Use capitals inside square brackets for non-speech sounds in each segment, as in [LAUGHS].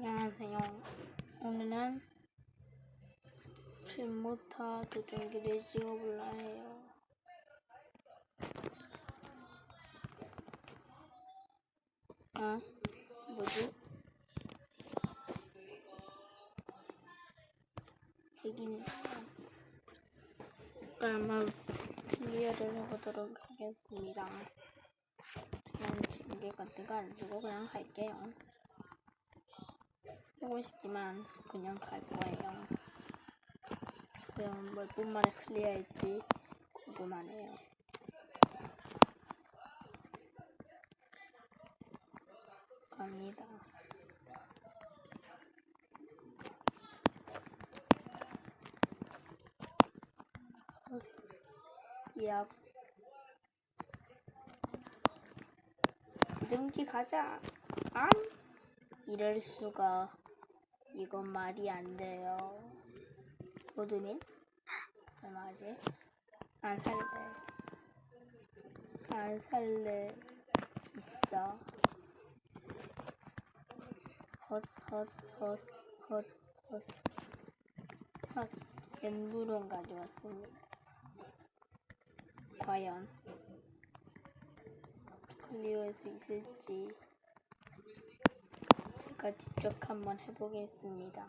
안녕하세요. 오늘은 질모타 도전기를 찍어볼라 해요. 어? 뭐지? 여기는 그러면 클리어를 해보도록 하겠습니다. 거안 쓰고 그냥 갈게요. 쓰고 싶지만 그냥 갈 거예요. 그럼 몇분 만에 클리어할지 궁금하네요. 갑니다. 야, 기름기 가자. 안? 이럴 수가. 이건 말이 안 돼요. 어드민? 얼마지? 안 살래. 안 살래. 있어. 헛, 헛, 헛, 헛, 헛. 헛. 연두론 가져왔습니다. 과연 클리어할 수 있을지 제가 직접 한번 해보겠습니다.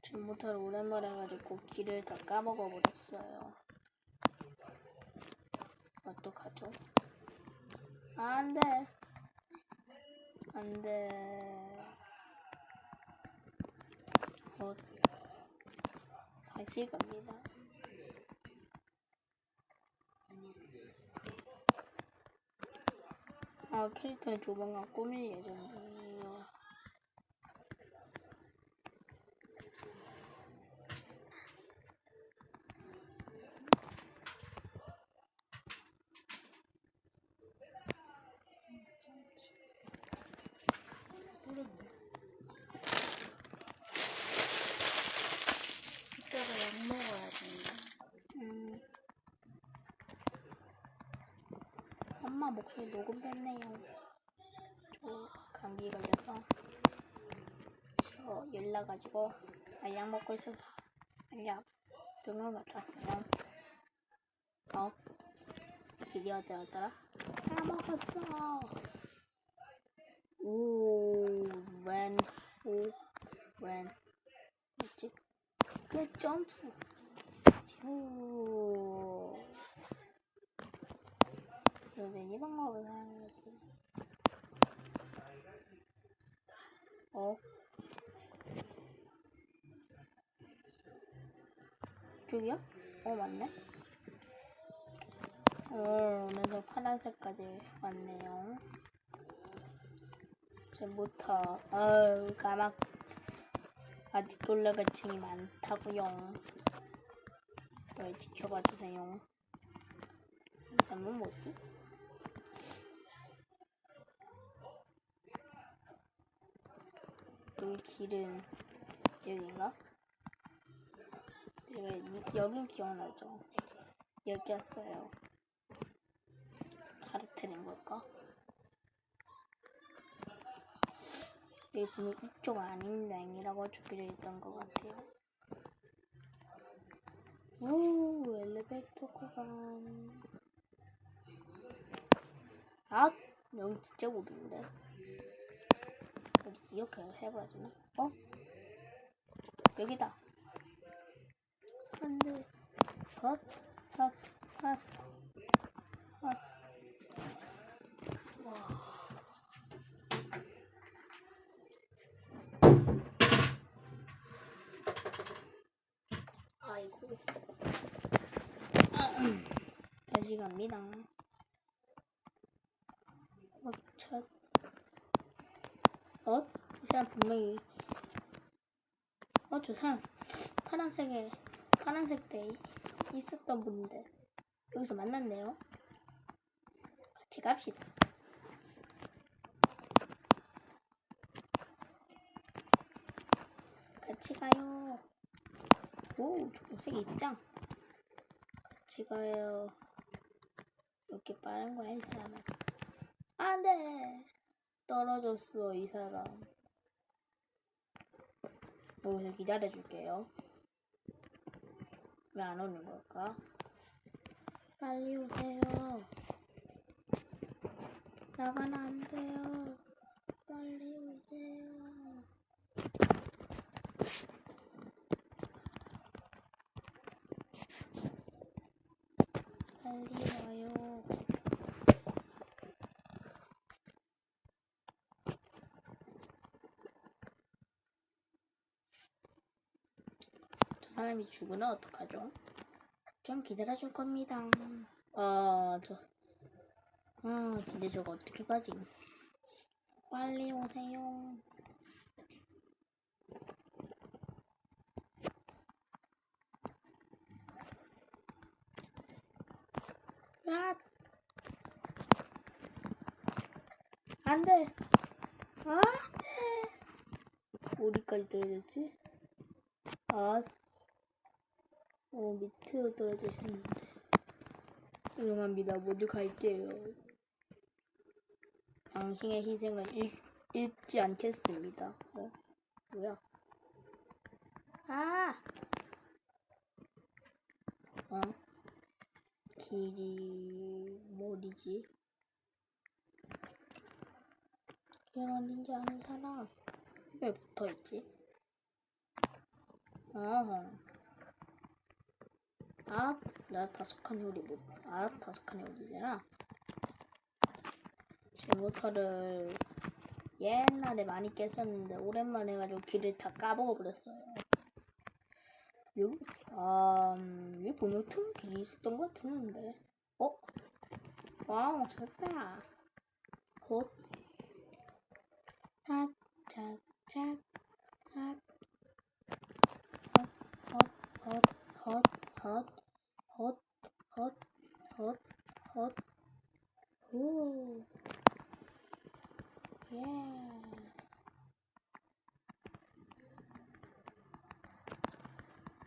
지금부터 오랜만에 해가지고 길을 다 까먹어 버렸어요. 어떡하죠? 안 돼. 안 돼. 어, 다시 갑니다. 아, 캐릭터는 조만간 꾸밀 예정이에요. 이따가 약 먹어야. 음. 엄마 목소리 녹음됐네요. 저 감기 걸려서 저 열나가지고 알약 먹고 있어서 알약 병원 갔다 왔어요. 어? 길이 어디였더라? 까먹었어. 오, 웬, 오, 웬, 뭐지? 그 점프. 휴. 이거 매니 방법을 사용해야지. 어? 저기요? 어, 맞네. 어, 오면서 파란색까지 왔네요. 지금부터, 아우, 까맣, 아직 올라가층이 많다고요. 널 지켜봐 주세요. 이 사람은 뭐지? 여기 길은? 내가 이- 여긴 기억나죠? 여기였어요. 가르트는 걸까? 여기 보면 이쪽 아닌 라인이라고 적혀져 있던 것 같아요. 오, 엘리베이터 구간. 아, 여기 진짜 모르는데. 이렇게 해봐야 되나? 어? 여기다. 안 돼. 헛, 헛, 헛, 헛. 와. 아이고. 다시 갑니다. 어, 첫. 사람 분명히. 어, 저 사람 파란색에, 파란색 때 있었던 분인데. 여기서 만났네요. 같이 갑시다. 같이 가요. 오, 초록색 입장. 같이 가요. 그렇게 빠른 거야 이 사람은 안 돼 떨어졌어 이 사람 여기서 기다려줄게요. 왜 안 오는 걸까? 빨리 오세요. 나가면 안 돼요. 빨리 오세요 빨리 와요. 저 사람이 죽으면 어떡하죠? 좀 기다려줄 겁니다. 아, 저, 아, 진짜 저거 어떻게 가지? 빨리 오세요. 아! 안 돼! 아, 안 돼! 어디까지 떨어졌지? 아, 어, 밑으로 떨어지셨는데. 죄송합니다. 모두 갈게요. 당신의 희생은 잃, 잃지 않겠습니다. 어? 뭐야? 아! 어? 길이 뭐리지? 길 어딘지 아는 사람 왜 붙어있지? 어허 아, 나 다섯 칸이 어디 못, 아, 다섯 칸이 어디잖아? 제모터를 옛날에 많이 깼었는데 오랜만에 해가지고 길을 다 까먹어 버렸어요. 여기, 아, 음, 여기 보면 틈 길이 있었던 것 같은데. 어? 와우, 찾았다. 헛. 핫, 착, 착, 핫. hop hop hop hop hop Hoo. Yeah.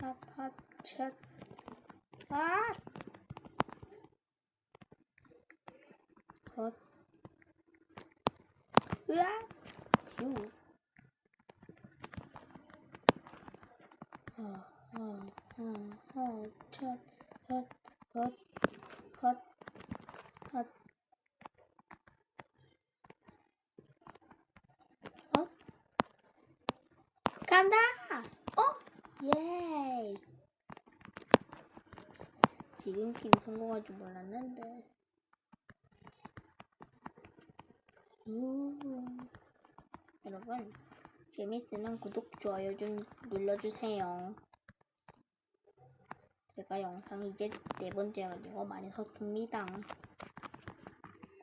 Hop hop çık. Hop. Ah! Hop. Yeah. 간다! 어? 예이! 지름길이 성공할 줄 몰랐는데. 우. 여러분, 재밌으면 구독, 좋아요 좀 눌러주세요. 제가 영상이 이제 네 번째가지고 많이 서툽니다.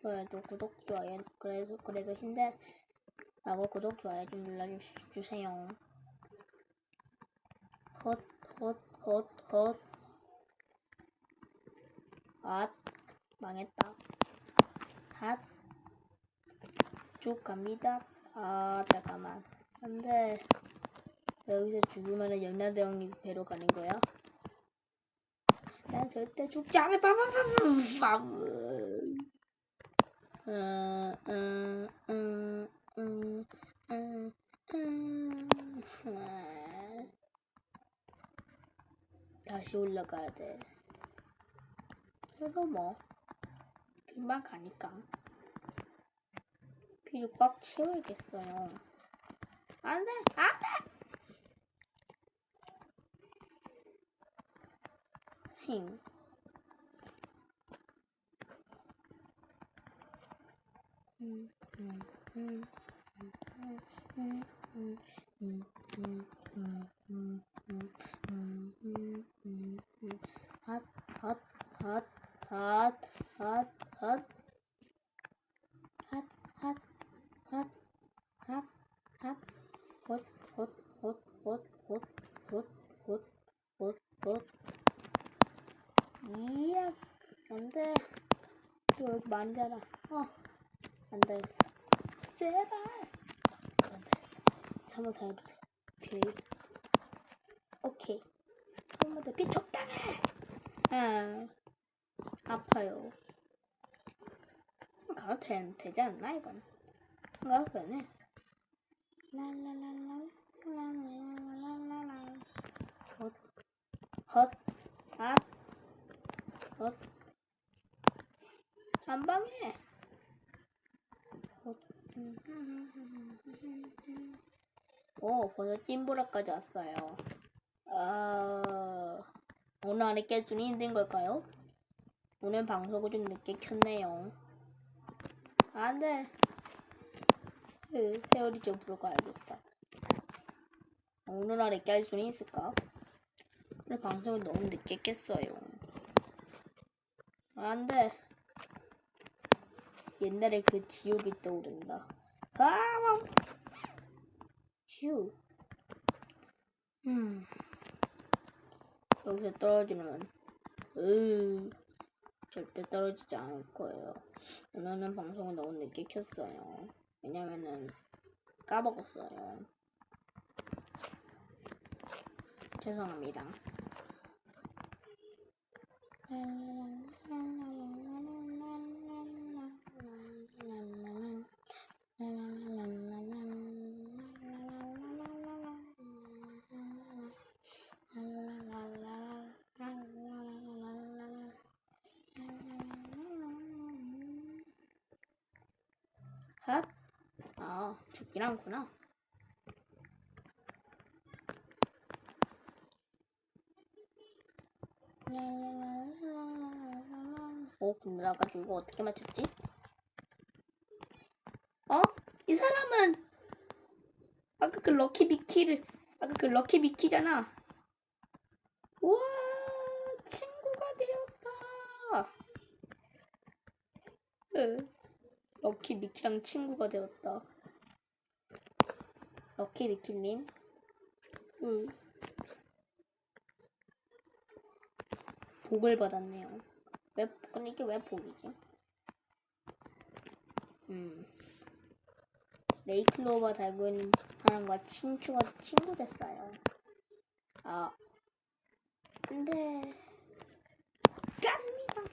그래도 구독, 좋아요, 그래서, 그래도 힘들하고 구독, 좋아요 좀 눌러주세요. 헛, 헛, 헛, 헛. 앗, 망했다. 핫, 쭉 갑니다. 아, 잠깐만. 안 돼. 여기서 죽으면 연나대왕님 배로 가는 거야? 난 절대 죽지 않을 빠바바바바. 음, 음, 음, 음, 음, 음. 다시 올라가야 돼. 그래도 뭐 금방 가니까 필요 꽉 채워야겠어요. 안돼, 안돼. 힝. 음, 음, 음, 음, 음, 음, 음, 음, 음, 음, 음, 음. 핫, 핫, 핫, 핫, 핫, 핫. 핫, 핫, 핫, 핫, 핫. 헛, 헛, 헛, 헛, 헛, 헛, 헛, 헛, 헛. 이야, 안 돼. 이거 여기 많이 자라. 어, 안 되겠어. 제발. 안 되겠어. 한번 더 해주세요. 오케이. 오케이. 한번더 비촉당해. 아, 아파요. 가도 되, 되지 않나 이건? 생각해도 되네. 헛, 헛, 아, 헛. 한 방에. 헛. 오, 벌써 찐보라까지 왔어요. 아, 오늘 안에 깰 수는 있는 걸까요? 오늘 방송을 좀 늦게 켰네요. 안 돼. 그, 페어리 좀 불러가야겠다. 오늘 안에 깰 수는 있을까? 오늘 방송을 너무 늦게 깼어요. 안 돼. 옛날에 그 지옥이 떠오른다. 아! 휴. 음. 여기서 떨어지면, 으, 절대 떨어지지 않을 거예요. 오늘은 방송을 너무 늦게 켰어요. 왜냐면은, 까먹었어요. 죄송합니다. 아, 죽긴 않구나. 어, 근데 나 아까 이거 어떻게 맞췄지? 어? 이 사람은 아까 그 럭키 미키를 아까 그 럭키 미키잖아. 우와, 친구가 되었다. 응. 럭키 미키랑 친구가 되었다. 럭키 미키님. 응. 복을 받았네요. 왜, 근데 이게 왜 복이지? 음. 네이클로바 달고 있는 사람과 친추가 친구 됐어요. 아. 안 돼. 깝니다.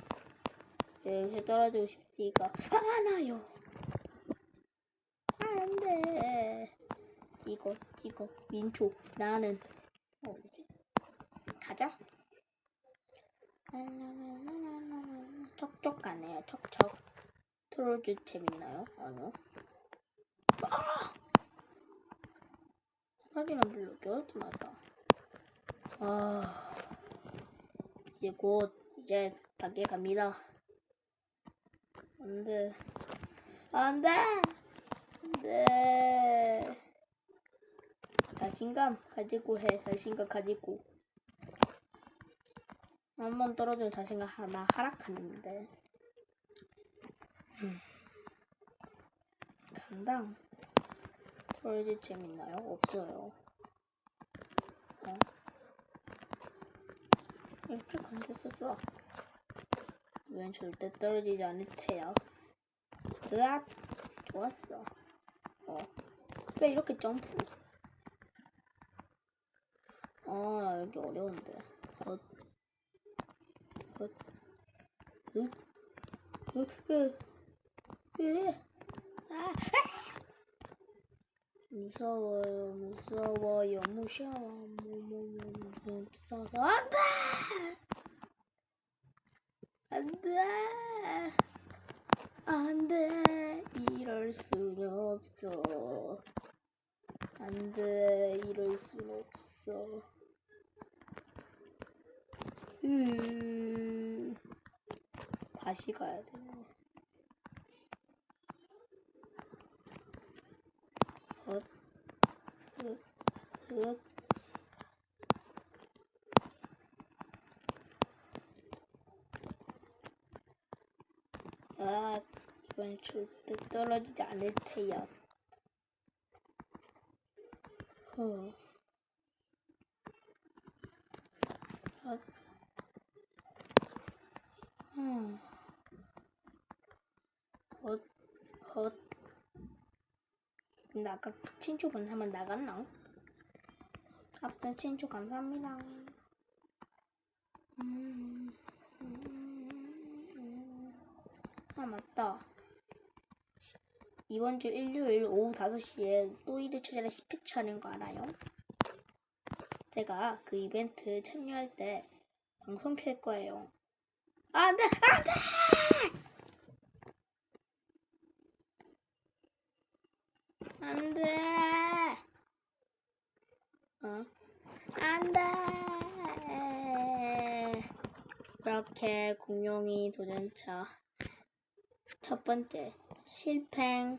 여기서 떨어지고 싶지가 않아요. 안 돼. 찍어, 찍어. 민초, 나는. 어? 가자. 척척 가네요. 척척. 트롤즈 재밌나요? 아니요. 아! 사라지는 블록이 어디마다. 아. 이제 곧, 이제 닫게 갑니다. 안 돼. 안 돼! 안 돼. 자신감 가지고 해. 자신감 가지고. 한 번 떨어지면 자신감 하나 하락하는데. 음. 강당. 떨어질 재밌나요? 없어요. 어? 이렇게 건졌었어. 웬 절대 떨어지지 않을 테요. 으악! 좋았어. 어. 왜 이렇게 점프? 아, 여기 어려운데. 어, 어, 으, 으, 으, 으, 아, [LAUGHS] 무서워요, 무서워요, 무서워, 무무무 무서워서 안 돼! 안 돼! 안 돼! 이럴 순 없어. 안 돼, 이럴 순 없어. 으... 다시 가야 되네. 헛, 헛, 헛. 아, 이건 절대 떨어지지 않을 테야. 허. 헛. 음. 헛, 헛. 근데 아까 친추분 한번 나갔나? 아무튼 친추 감사합니다. 음, 음, 음. 아 맞다. 이번 주 일요일 오후 5시에 또이르 초절에 스피치 하는 거 알아요? 제가 그 이벤트 참여할 때 방송 켤 거예요. 안 돼! 안 돼! 안 돼! 어? 안 돼! 그렇게 공룡이 도전차 첫 번째 실팽